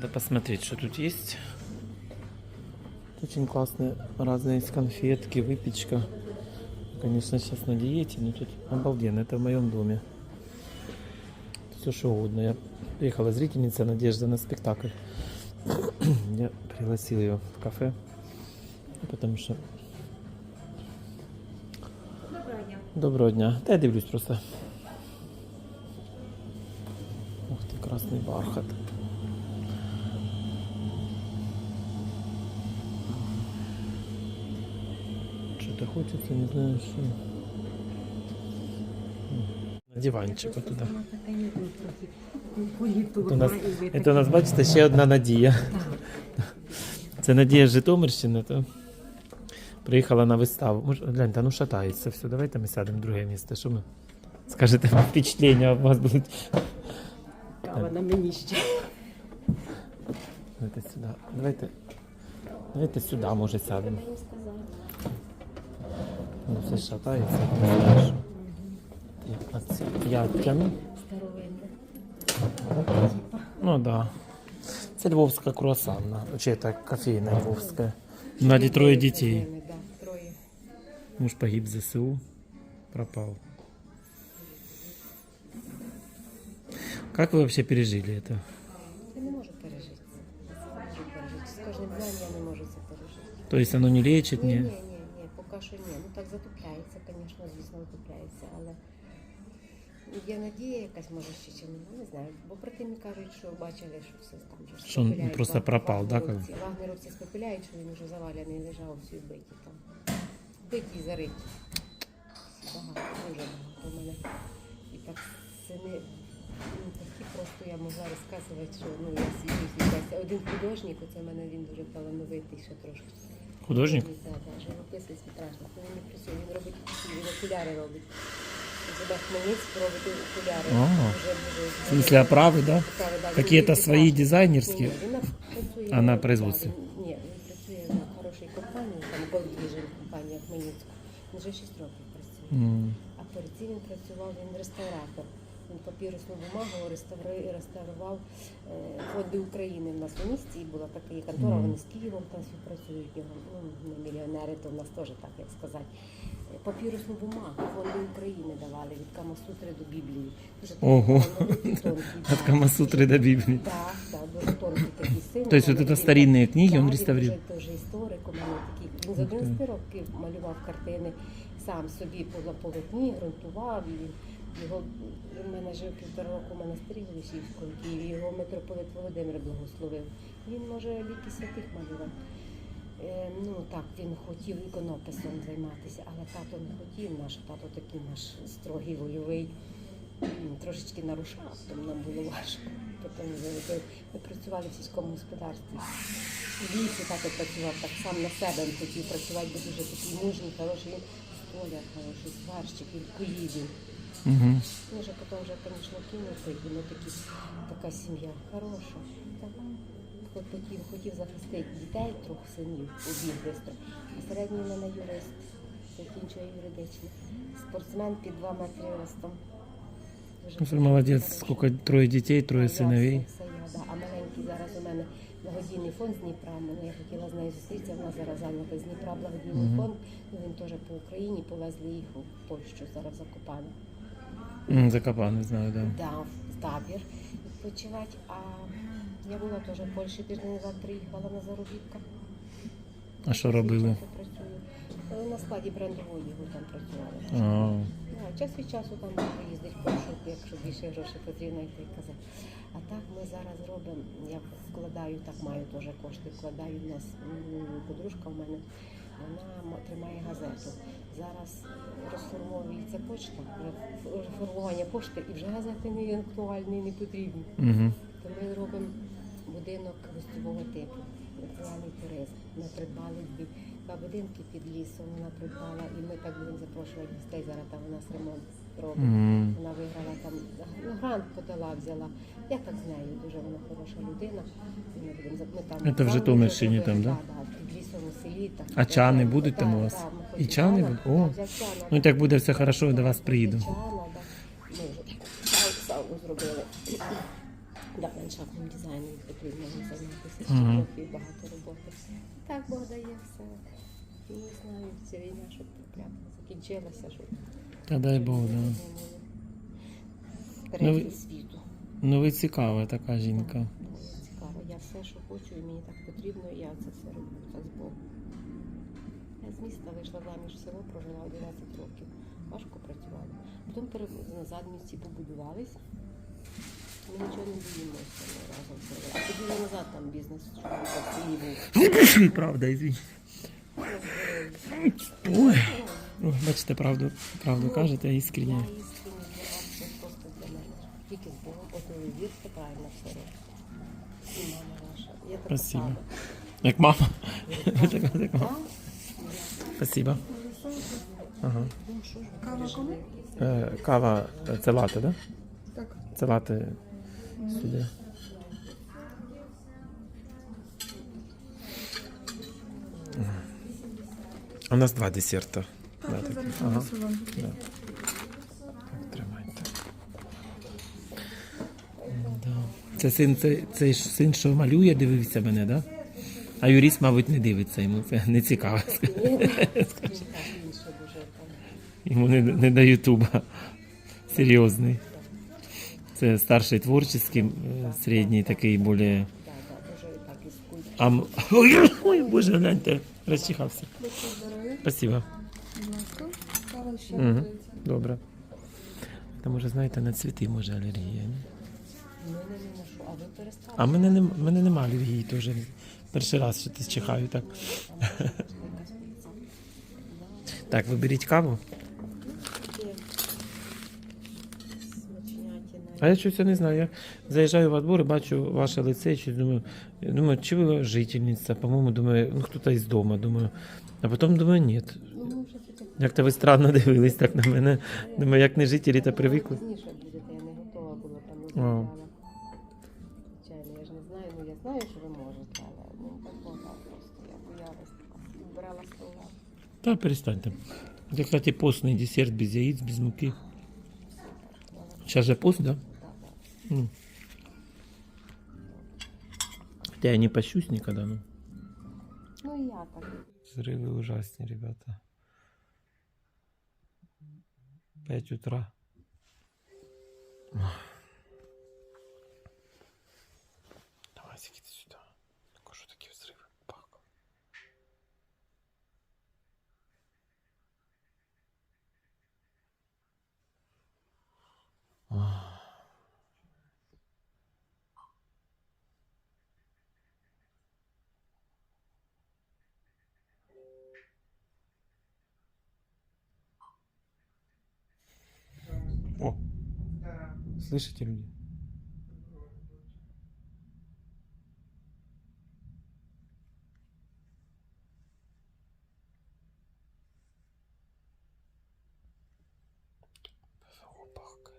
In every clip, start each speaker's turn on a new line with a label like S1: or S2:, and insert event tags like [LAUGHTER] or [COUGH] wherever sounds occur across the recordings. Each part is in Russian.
S1: Да посмотреть, что тут есть. Очень классные разные есть конфетки, выпечка. Конечно, сейчас на диете, но тут обалденно. Это в моем доме. Все что угодно. Я приехала зрительница Надежда на спектакль. [COUGHS] Я пригласил ее в кафе, потому что
S2: Доброго дня.
S1: Доброго дня. Та я дивлюсь просто. Ух ти, красний бархат. Что-то хочется, не знаю, что. На диванчик отуда. Это у нас, это у нас, бачите, ще одна Надія. Це Надія з Житомирщини, то приїхала на виставу. Може, гляньте, ну шатається все. Давайте ми сядемо в друге місце. Що ми? Скажете, впечатлення у вас будуть.
S2: Кава на мені ще.
S1: Давайте сюди. Давайте. Давайте сюди, може, сядемо. Ну, все шатається. не знаю, що. Я, оце- я тягну. Ну да. Це львовська круасанна. Чи це кофейна львовська. Наді троє дітей.
S2: Да, троє.
S1: Муж погиб в ЗСУ, пропал. Как вы вообще пережили это?
S2: Я не можу пережити це. Не можу пережити. З кожним днем я не можу це пережити.
S1: То есть оно не лечит,
S2: Ні, ні,
S1: не...
S2: Так затупляється, звісно, звісно, затупляється, але є надія якась, може, ще чи не, не знаю. Бо брати кажуть, що бачили, що все там вже
S1: Що він
S2: спопиляють
S1: просто пропав, да,
S2: вагнерівці. Вагнерівці спопиляють, що він вже завалений лежав всі вбиті там. Вбиті і зариті. Багато, дуже багато мене. І так сини ну, такі просто я могла розказувати, що ну я свідчусь якась. Один художник, оце в мене він дуже талановитий ще трошки.
S1: Художник?
S2: Так, так, живописець страшно. Він не працює, він робить такі, він окуляри робить. Себе Хмельницьк робить окуляри.
S1: Ага.
S2: Дуже, дуже,
S1: В смысле оправы, да?
S2: Оправи, да, він
S1: Какие-то
S2: робить
S1: свои
S2: так.
S1: дизайнерские?
S2: Ні, ні, він на- працює
S1: А на
S2: да,
S1: производстві?
S2: він- Ні, він працює на хорошій компанії, там Gold Vision компанія в Хмельницьку. Він вже 6 років працює.
S1: М,
S2: А перед цим він працював, він реставратор. Він папірусну бумагу реставри- реставрував е, фонди України. В нас у місті була така є контора,
S1: Мгм.
S2: вони з Києвом там співпрацюють. Його, ну, не мільйонери, то в нас теж так, як сказати. Е, Папірусну бумагу фонди України давали від Камасутри до Біблії. Дуже такий
S1: Ого.
S2: талановитий, тонкий,
S1: От
S2: да.
S1: Камасутры до Библии.
S2: Так, так, дуже тонкий такий син.
S1: То есть вот это старинные книги он
S2: він
S1: реставрирует?
S2: вже теж історик, у мене такий. Він з
S1: Ух ти.
S2: 11 років малював картини сам собі по на полотні, ґрунтував. І його в мене жив півтора року в монастирі Голосівському в Києві. Його митрополит Володимир благословив. Він може ліки святих малювати. Е, ну так, він хотів іконописом займатися, але тато не хотів. Наш тато такий наш строгий войовий. Трошечки нарушав, тому нам було важко. Потім ми працювали в сільському господарстві. В тато працював так сам на себе він хотів працювати, бо дуже такий мужній, хороший столяр, хороший сварщик, він поїде.
S1: Мгм.
S2: Ну, вже потім вже, звісно, кинути, воно такі, така сім'я хороша. Хотів, хотів захистити дітей, трьох синів, убіг швидко. А середній в мене юрист, закінчує юридичне. Спортсмен під 2 метри ростом. Дуже
S1: Ну, Ты молодец.
S2: хороший.
S1: Сколько? Трое детей, трое
S2: Я все- все я, да. А маленький зараз у мене благодійний фонд з Дніпра. Мене я хотіла з нею зустрітися. Вона зараз зайнята з Дніпра благодійний
S1: Мгм.
S2: фонд. Ну, він теж по Україні повезли їх у Польщу зараз закопали.
S1: М, Закопаны, знаю, да.
S2: Да, в табір відпочивати. А я була теж в Польщі тиждень назад приїхала на заробітка.
S1: А що робили?
S2: Е, На складі брендової його там працювала.
S1: А,
S2: Да, час від часу там приїздить в Польщу, якщо більше грошей потрібно йти казати. А так ми зараз робимо, я вкладаю, так маю теж кошти, вкладаю в нас подружка в мене, вона тримає газету. Зараз розформовується почта, ре- реформування пошти, і вже газети не актуальні, не потрібні.
S1: угу.
S2: То ми робимо будинок гостьового типу, національний туризм. Ми придбали дві два будинки під лісом, вона придбала, і ми так будемо запрошувати гостей. Зараз там у нас ремонт робить.
S1: М.
S2: Вона виграла там ну, грант подала, взяла. Я так з нею, дуже вона хороша людина. І Ми будемо ми там
S1: Це в Житомирщині там, да?
S2: Да, під лісом у селі. Так,
S1: А чани будуть там у вас?
S2: да, ми
S1: І чани будуть? О. Ну так буде все хорошо, я до вас приїду.
S2: Зробили. Да, ландшафтним дизайном потрібно займатися, ще
S1: Мгм.
S2: багато роботи. Так Бог дає все. І не знаю, ця війна, щоб прям закінчилася, щоб
S1: Та дай Бог, да. Ну,
S2: Третій
S1: ви-
S2: світу.
S1: Ну ви цікава така жінка.
S2: Цікаво. Я все, що хочу, і мені так потрібно, і я це все роблю. Це з Богом. Я з міста вийшла заміж в село, прожила 11 років. Важко працювала. Потім пере- назад місці побудувались. Ми нічого не боїмося ми разом. А тоді назад там бізнес, по був.
S1: Правда. Ой, бачите, правду, правду
S2: Ну,
S1: кажете,
S2: Я
S1: іскренні.
S2: іскренні для вас це просто для мене. Тільки з Богом, от ви вірте, правильно все робите. І мама ваша. Я така
S1: Спасибо.
S2: сама.
S1: Як мама. [LAUGHS] Спасибо. Ага.
S3: Кава
S2: пережили?
S1: Е, кава е, це лати, да?
S3: Так.
S1: Це лати сюди. У нас два десерта.
S3: Так,
S1: Да,
S3: я
S1: такі.
S3: зараз
S1: Ага.
S3: принесу вам.
S1: Да. Так, тримайте. Да. Це син, це, це ж син, що малює, дивився мене, да? А юрист, мабуть, не дивиться, йому це не цікаво. Йому не, не до Ютуба. Серйозний. Це старший творчий, е, середній такий більш... А... Ой, ой, боже, гляньте, розчихався. Спасибо.
S3: Угу.
S1: Добре. Та може, знаєте, на цвіти може алергія. Ні?
S2: А
S1: мене нема, мене нема алергії теж. Перший раз що ти чихаю так.
S2: Там.
S1: Так, ви беріть каву. А я щось не знаю. Я заїжджаю в двор і бачу ваше лице, і щось думаю, думаю, чи ви жительниця, по-моєму, думаю, ну хто-то із дому, думаю. А потім думаю, ні. Як-то ви странно дивились так на мене. Думаю, як не жителі, то привикли.
S2: пізніше
S1: Та перестаньте. Це, кстати, постний десерт без яиц, без муки. Сейчас же пост, да? Ну. Хотя я не пощусь никогда, ну.
S2: Ну і я так.
S1: Взрывы ужасные, ребята. 5 утра. Давай, иди сюда. Ну-ка, что такие взрывы? Пак. Ах. О, слышите люди? Опак.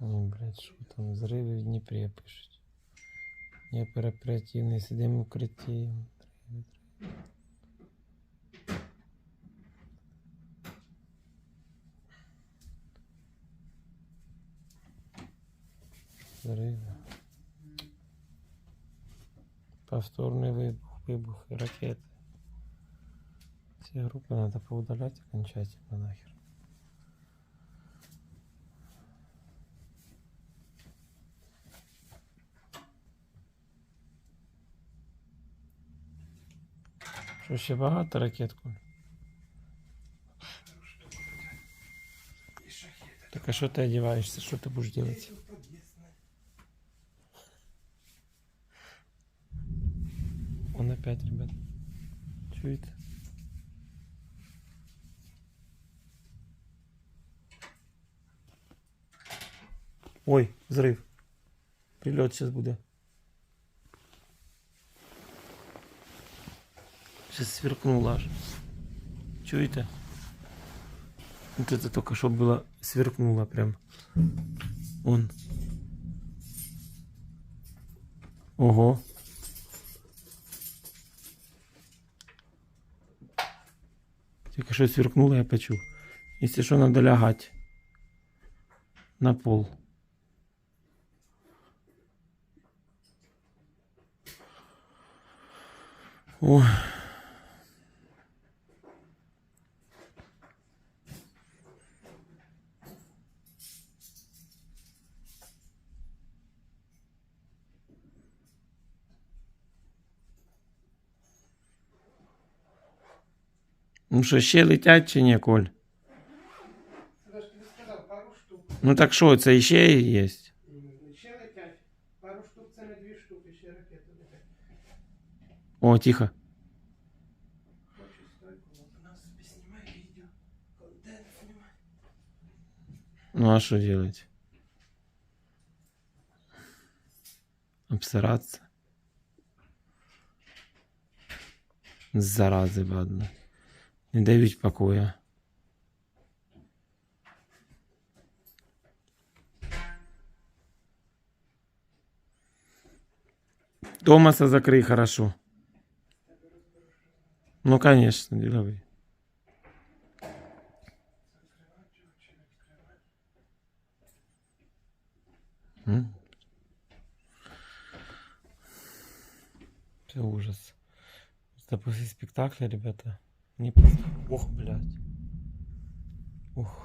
S1: Ну, блядь, що там взриви в Дніпрі пишуть. Дніпр оперативний, сидимо в укритті. Взриви. Повторний вибух, вибухи, ракети. Всі групи треба поудаляти окончательно нахер. Що ще багато ракет? Коль? Так а що ти одягаєшся? Що ти будеш робити? Он опять, ребят. Чуете? Ой, взрыв. Прилет сейчас будет. Сейчас сверкнуло аж. Чуете? Вот это только что было сверкнуло прям. Он. Ого. Тільки що сверкнуло, я почув. Якщо що, треба лягати. на пол. Ой. Ну що, ще летять чи ні, Коль?
S4: Я ж тобі сказав, пару штук.
S1: Ну так що, це ще є?
S4: М, Ще летять. Пару штук це не дві штуки, ще ракети летять.
S1: О, тихо.
S4: Хочу стойку, от у нас собі знімай відео. Контент знімай.
S1: Ну а что делать? Обсираться? Зарази, ладно. Не дають покоя. Томаса закрой хорошо. Ну, конечно, деловый. М? Это ужас. Это после спектакля, ребята. Не просто... Ох, блядь. Ух.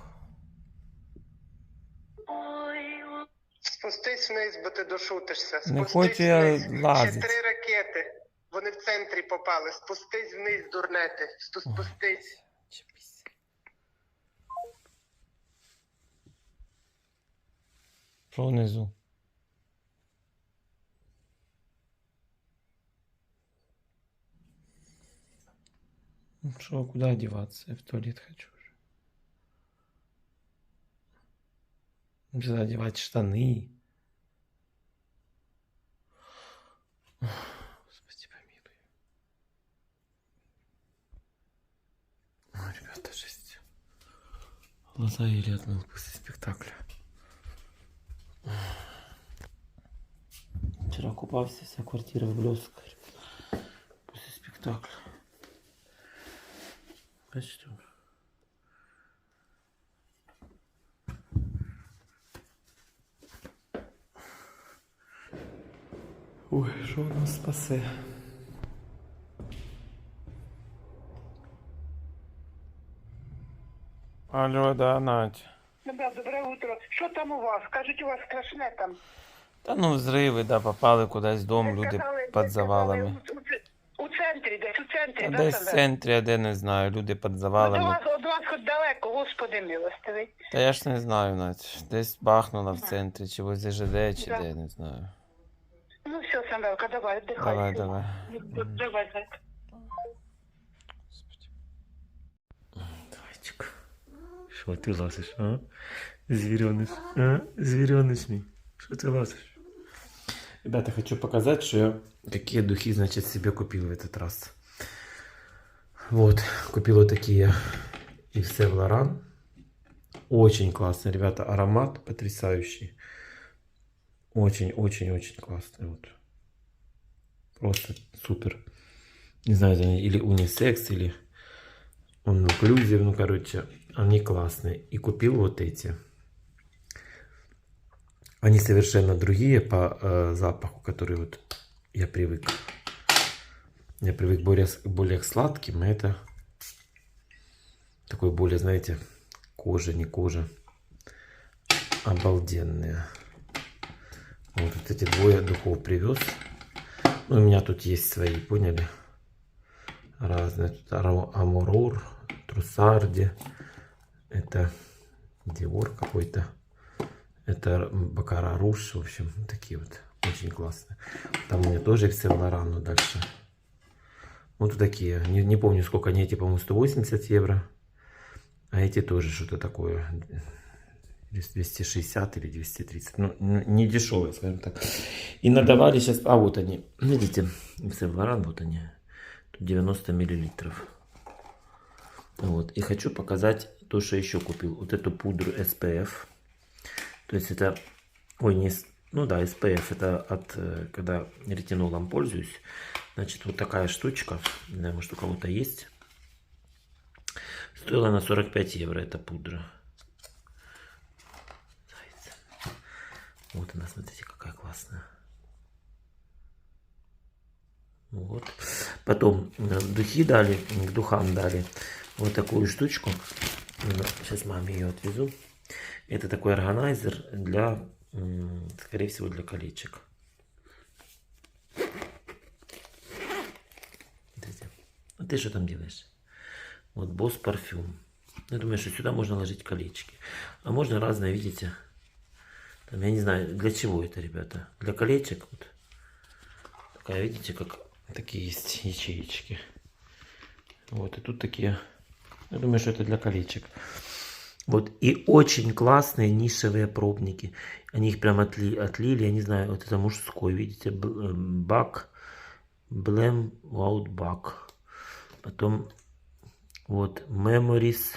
S4: Спустись вниз, бо ти дошутишся.
S1: Не
S4: Спустись
S1: хочу я
S4: вниз. Ще
S1: лазить.
S4: три ракети. Вони в центрі попали. Спустись вниз, дурнети. Сту- Спустись.
S1: Чепись. Що внизу? Ну что, куда одеваться? Я в туалет хочу уже. Надо одевать штаны. Господи, помилуй. Ой, ребята, жесть. Глаза еле отмыл после спектакля. Вчера купался, вся квартира в блесках. После спектакля. А что? Ой, що нас спасе? Алло, да, Надь.
S5: Ну да, добре утро. Що там у вас? Кажуть, у вас страшне там.
S1: Та ну взриви, да, попали кудись в дом, люди під завалами.
S5: сказали, центрі, десь у центрі, да,
S1: Десь в
S5: Сандра?
S1: центрі, а де не знаю, люди під
S5: От у
S1: завалами.
S5: вас, от вас хоч далеко, господи милостивий.
S1: Та я ж не знаю, Надь. Десь бахнуло в центрі, чи возле ЖД, чи
S5: Да.
S1: де, не знаю.
S5: Ну все, Самвелка, давай, віддихай.
S1: Давай, давай.
S5: Давай.
S1: Зайчик. Що ти лазиш, а? Звіреныш, а? Звіреныш мій. Що ти лазиш? Ребята, хочу показать, что я какие духи, значит, себе купил в этот раз. Вот, купил вот такие Yves Saint Laurent. Очень классный, ребята, аромат потрясающий. Очень-очень-очень классный, вот. Просто супер. Не знаю, они или унисекс, или он инклюзив, ну, короче, они классные. И купил вот эти. Они совершенно другие по э, запаху, который вот я привык. Я привык более, более к сладким, это такой более, знаете, кожа, не кожа. Обалденные. Вот, вот эти двое духов привез. Ну, у меня тут есть свои, поняли? Разные. Тут Амурор, Трусарди. Это Диор какой-то. Это Бакара Руш. В общем, такие вот. Очень классные. Там у меня тоже Сен-Лоран, но дальше. Вот такие. Не, не помню, сколько они. Эти, по-моему, 180 евро. А эти тоже что-то такое. 260 или 230. Ну, не дешевые, скажем так. И надавали сейчас... А, вот они. Видите, в Сен-Лоран, вот они. Тут 90 миллилитров. Вот. И хочу показать то, что еще купил. Вот эту пудру SPF. То есть это... Ой, не... Ну да, SPF. Это от... э, Когда ретинолом пользуюсь. Значит, вот такая штучка. Не знаю, может у кого-то есть. Стоила на 45 евро эта пудра. Вот она, смотрите, какая классная. Вот. Потом э, духи дали, к духам дали вот такую штучку. Сейчас маме ее отвезу. Это такой органайзер для, скорее всего, для колечек. А ты что там делаешь? Вот босс парфюм. Я думаю, что сюда можно ложить колечки. А можно разные, видите? Там, я не знаю, для чего это, ребята. Для колечек. Вот. Такая, видите, как такие есть ячеечки. Вот, и тут такие. Я думаю, что это для колечек. Вот, и очень классные нишевые пробники. Они их прям отли, отлили, я не знаю, вот это мужской, видите, э, бак, блем, бак. Потом вот Memories,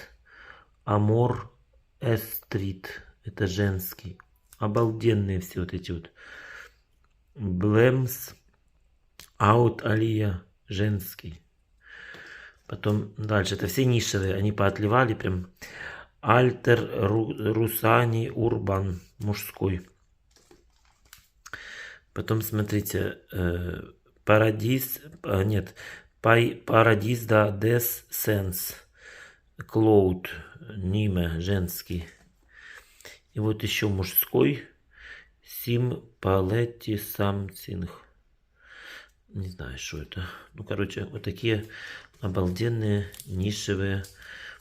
S1: Amor, S-Street, это женский. Обалденные все вот эти вот. Блемс, Out Алия, женский. Потом дальше, это все нишевые, они поотливали прям. Альтер, Ру- Русани, Урбан, мужской. Потом смотрите, э, Парадис, а, нет, Парадис да Дес Сенс, Клоуд, Ниме, женский. И вот еще мужской, Сим Палетти Самсинг. Не знаю, что это. Ну, короче, вот такие обалденные нишевые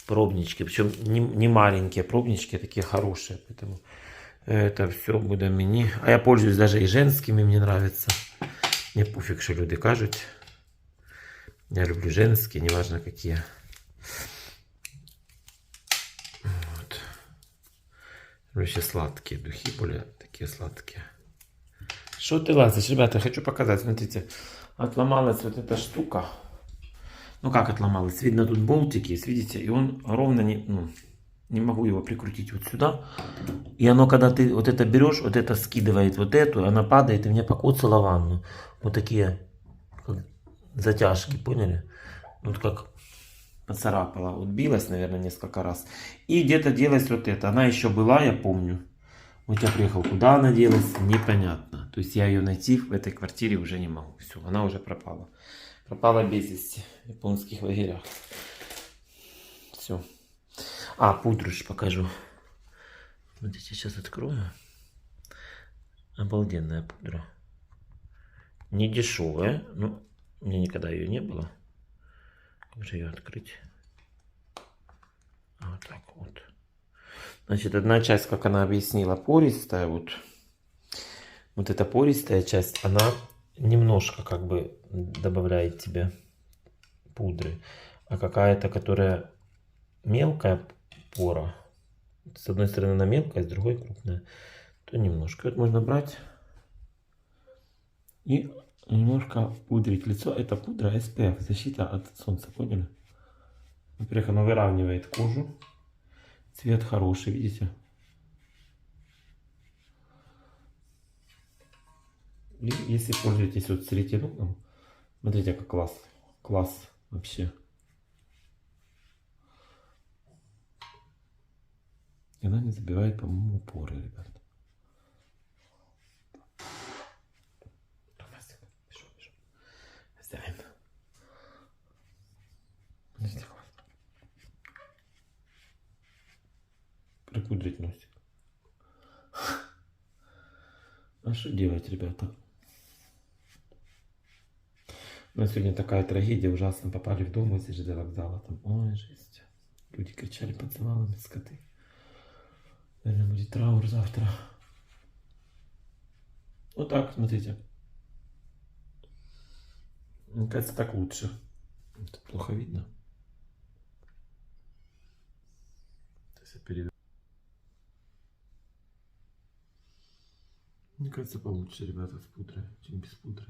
S1: пробнички. Причем не, не маленькие пробнички, а такие хорошие. Поэтому это все буде мені. А я пользуюсь даже и женскими, мне нравится. Мне пофиг, что люди кажут. Я люблю женские, неважно какие. Вот. Вообще сладкие духи, более такие сладкие. Что ты лазишь, ребята, хочу показать. Смотрите, отломалась вот эта штука. Ну как отломалась? Видно тут болтик есть, видите? И он ровно не, ну, не могу его прикрутить вот сюда. И оно, когда ты вот это берешь, вот это скидывает вот эту, она падает и мне покоцала ванну. Вот такие как затяжки, поняли? Вот как поцарапала. Вот билась, наверное, несколько раз. И где-то делась вот это. Она еще была, я помню. Вот я приехал, куда она делась, непонятно. То есть я ее найти в этой квартире уже не могу. Все, она уже пропала. Пропала без вести японских лагерях. Все. А, пудру ж покажу. Смотрите, сейчас открою. Обалденная пудра. Не дешевая. Ну, у меня никогда ее не было. Как же ее открыть? А, Вот так вот. Значит, одна часть, как она объяснила, пористая. Вот, вот эта пористая часть, она немножко как бы добавляет тебе пудры. А какая-то, которая мелкая пора, с одной стороны она мелкая, с другой крупная, то немножко. Вот можно брать и немножко пудрить лицо. Это пудра SPF, защита от солнца, поняли? Во-первых, она выравнивает кожу. Цвет хороший, видите? И если пользуетесь вот с ретинолом, смотрите, как класс. Класс вообще. И она не забивает, по-моему, поры, ребят. Томасик. Смотрите, класс. Припудрить носик. [LAUGHS] А что делать, ребята? У нас сегодня такая трагедия, ужасно попали в дом возле ЖД вокзала. Там, ой, жесть. Люди кричали под завалами, скоты. Наверное, будет траур завтра. Вот так, смотрите. Мне кажется, так лучше. Это плохо видно. Мне кажется, получше, ребята, с пудрой, чем без пудры.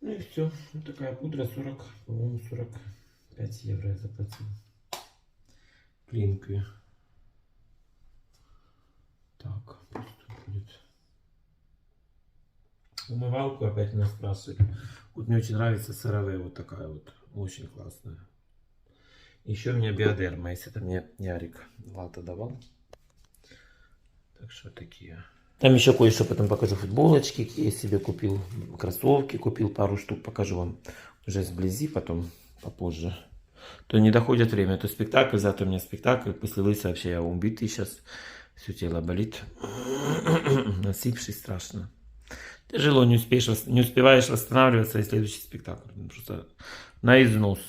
S1: Ну и все. Вот такая пудра 40, по-моему, 45 евро я заплатил. Плинкви. Так, пусть тут будет. Умывалку опять меня спрашивают. Вот мне очень нравится CeraVe, вот такая вот. Очень классная. Еще у меня биодерма, если это мне Ярик Лата давал. Так что такие. Там еще кое-что потом покажу. Футболочки, я себе купил. Кроссовки купил пару штук. Покажу вам уже сблизи, потом попозже. То не доходит время. То спектакль, завтра у меня спектакль. После лыса вообще я убитый сейчас. Все тело болит. [COUGHS] Насыпший страшно. Тяжело, не, успеешь, не успеваешь восстанавливаться, и следующий спектакль. Просто на износ.